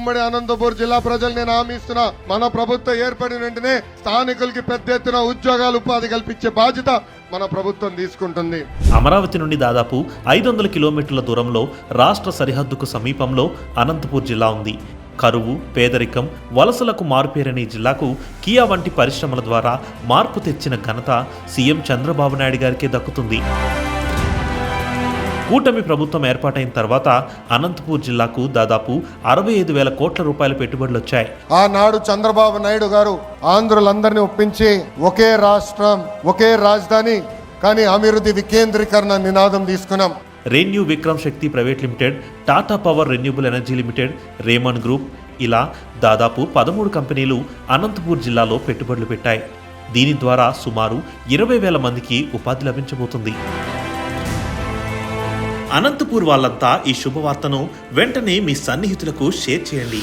ఉమ్మడి అనంతపూర్ జిల్లా ప్రజలు నేను హామీ ఇస్తున్నా. మన ప్రభుత్వం ఏర్పడిన వెంటనే స్థానికులకి పెద్ద ఎత్తున ఉద్యోగాలు ఉపాధి కల్పించే బాధ్యత మన ప్రభుత్వం తీసుకుంటుంది. అమరావతి నుండి దాదాపు ఐదు వందల కిలోమీటర్ల దూరంలో రాష్ట్ర సరిహద్దుకు సమీపంలో అనంతపూర్ జిల్లా ఉంది. కరువు పేదరికం వలసలకు మారుపేరని జిల్లాకు కియా వంటి పరిశ్రమల ద్వారా మార్పు తెచ్చిన ఘనత సీఎం చంద్రబాబు నాయుడు గారికే దక్కుతుంది. కూటమి ప్రభుత్వం ఏర్పాటైన తర్వాత అనంతపూర్ జిల్లాకు దాదాపు అరవై ఐదు వేల కోట్ల రూపాయల పెట్టుబడులు వచ్చాయి. ఆనాడు చంద్రబాబు నాయుడు గారు ఆంధ్రులందరినీ ఒప్పించి ఒకే రాష్ట్రం ఒకే రాజధాని కానీ అభివృద్ధి వికేంద్రీకరణ నినాదం తీసుకున్నాం. Renew Vikram Shakti private limited Tata power renewable energy limited Raman group ఇలా దాదాపు పదమూడు కంపెనీలు అనంతపూర్ జిల్లాలో పెట్టుబడులు పెట్టాయి. దీని ద్వారా సుమారు ఇరవై వేల మందికి ఉపాధి లభించబోతుంది. అనంతపూర్ వాళ్ళంతా ఈ శుభవార్తను వెంటనే మీ సన్నిహితులకు షేర్ చేయండి.